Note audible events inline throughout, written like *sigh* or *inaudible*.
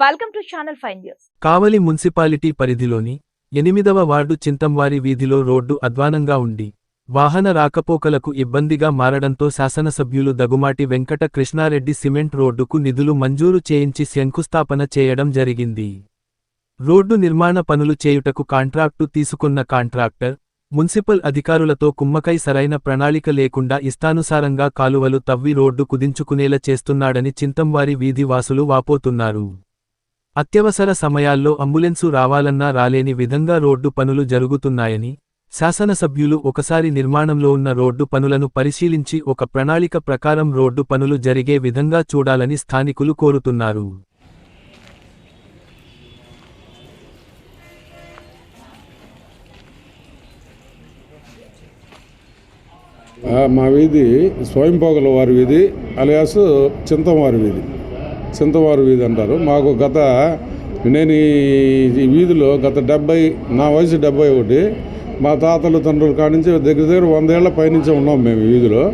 Welcome to channel five news Kavali municipality పరిధిలోని ఎనిమిదవ ward చింతంవారి వీధిలో రోడ్డు అధ్వానంగా ఉండి వాహన రాకపోకలకు ఇబ్బందిగా మారడంతో శాసనసభ్యులు దగుమాటి వెంకట కృష్ణారెడ్డి సిమెంట్ రోడ్డుకు నిధులు మంజూరు చేయించి శంకుస్థాపన చేయడం జరిగింది. రోడ్డు నిర్మాణ పనులు చేయుటకు కాంట్రాక్టు తీసుకున్న కాంట్రాక్టర్ మున్సిపల్ అధికారులతో కుమ్మకై సరైన ప్రణాళిక లేకుండా ఇష్టానుసారంగా కాలువలు తవ్వి రోడ్డు కుదించుకునేలా చేస్తున్నాడని చింతంవారి వీధి వాసులు వాపోతున్నారు. అత్యవసర సమయాల్లో అంబులెన్సు రావాలన్నా రాలేని విధంగా రోడ్డు పనులు జరుగుతున్నాయని శాసనసభ్యులు ఒకసారి నిర్మాణంలో ఉన్న రోడ్డు పనులను పరిశీలించి ఒక ప్రణాళిక ప్రకారం రోడ్డు పనులు జరిగే విధంగా చూడాలని స్థానికులు కోరుతున్నారు. మా వీధి స్వయంపోగల వారి వీధి అలియాస్ చింతవారి వీధి. చింతవారు వీధి అంటారు. మాకు గత నేను ఈ- వీధిలో గత డెబ్బై నా వయసు డెబ్బై ఒకటి మా తాతలు తండ్రుల కాడి నుంచి దగ్గర దగ్గర వందేళ్ళ పైనుంచే ఉన్నాం మేము వీధిలో.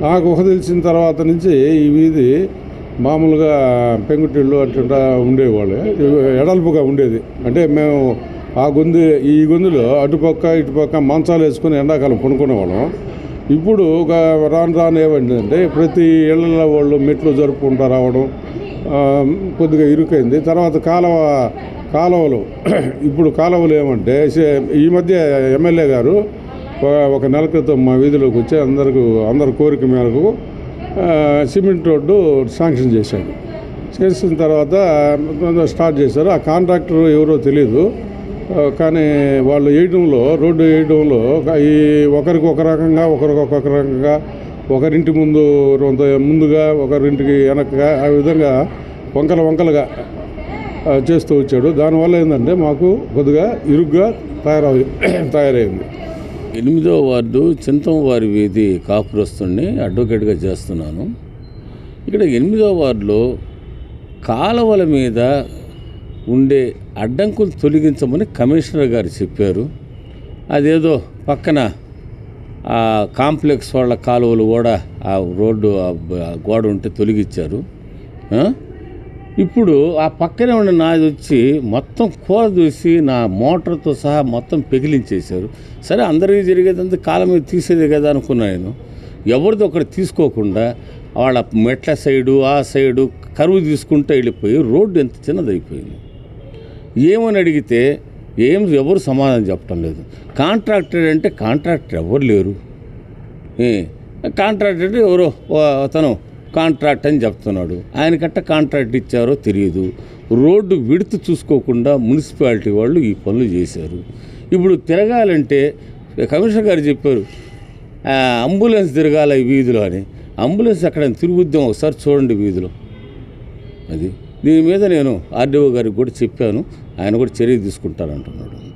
నాకు ఊహ తెలిసిన తర్వాత నుంచి ఈ వీధి మామూలుగా పెంకుటిళ్ళు అట్లా ఉండేవాళ్ళు. ఎడల్పుగా ఉండేది. అంటే మేము ఆ గొంతు ఈ గొంతులో అటుపక్క ఇటుపక్క మంచాలు వేసుకుని ఎండాకాలం పనుకునేవాళ్ళం ఇప్పుడు ఒక రాను రాను ఏమైందంటే ప్రతి ఇళ్ళ వాళ్ళు మెట్లు జరుపుకుంటూ రావడం కొద్దిగా ఇరుకైంది. తర్వాత కాలువ కాలువలు *clears throat* ఇప్పుడు కాలువలు ఏమంటే ఈ మధ్య ఎమ్మెల్యే గారు ఒక- నెల క్రితం మా వీధిలోకి వచ్చి అందరికి అందరి కోరిక మేరకు సిమెంట్ రోడ్డు శాంక్షన్ చేశాడు చేసిన తర్వాత స్టార్ట్ చేశారు. ఆ కాంట్రాక్టర్ ఎవరో తెలియదు కానీ వాళ్ళు వేయడంలో రోడ్డు వేయడంలో ఈ ఒకరికి ఒక రకంగా ఒకరికి ఒక్కొక్క రకంగా ఒకరింటి ముందు ముందుగా ఒకరింటికి వెనకగా ఆ విధంగా వంకల వంకలుగా చేస్తూ వచ్చాడు. దానివల్ల ఏంటంటే మాకు కొద్దిగా ఇరుగ్గా తయారై తయారైంది. ఎనిమిదో వార్డు చింతం వారి వీధి కాపురస్తుని అడ్వకేట్గా చేస్తున్నాను. ఇక్కడ ఎనిమిదో వార్డులో కాలువల మీద ఉండే అడ్డంకులు తొలగించమని కమిషనర్ గారు చెప్పారు. అదేదో పక్కన ఆ కాంప్లెక్స్ వాళ్ళ కాలువలు కూడా ఆ రోడ్డు ఆ గోడ ఉంటే తొలగించారు ఇప్పుడు ఆ పక్కనే ఉన్న నాది వచ్చి మొత్తం కూర చూసి నా మోటార్తో సహా మొత్తం పెగిలించేశారు. సరే అందరికీ జరిగేదంతా కాలం మీద తీసేదే కదా అనుకున్నాను నేను. ఎవరిది ఒకటి తీసుకోకుండా వాళ్ళ మెట్ల సైడు ఆ సైడు కరువు తీసుకుంటూ వెళ్ళిపోయి రోడ్డు ఎంత చిన్నదైపోయింది. ఏమని అడిగితే ఏం ఎవరు సమాధానం చెప్పడం లేదు. కాంట్రాక్టర్ అంటే కాంట్రాక్టర్ ఎవరు లేరు. కాంట్రాక్టర్ కాంట్రాక్ట్ అంటే ఎవరో అతను కాంట్రాక్ట్ అని చెప్తున్నాడు. ఆయనకట్ట కాంట్రాక్ట్ ఇచ్చారో తెలియదు. రోడ్డు విడుతు చూసుకోకుండా మున్సిపాలిటీ వాళ్ళు ఈ పనులు చేశారు. ఇప్పుడు తిరగాలంటే కమిషనర్ గారు చెప్పారు అంబులెన్స్ తిరగాల ఈ వీధిలో అని. అంబులెన్స్ అక్కడ తిరుగుద్దాం ఒకసారి చూడండి వీధిలో. అది దీని మీద నేను ఆర్డీఓ గారికి కూడా చెప్పాను. ఆయన కూడా చర్య తీసుకుంటారంటున్నాడు.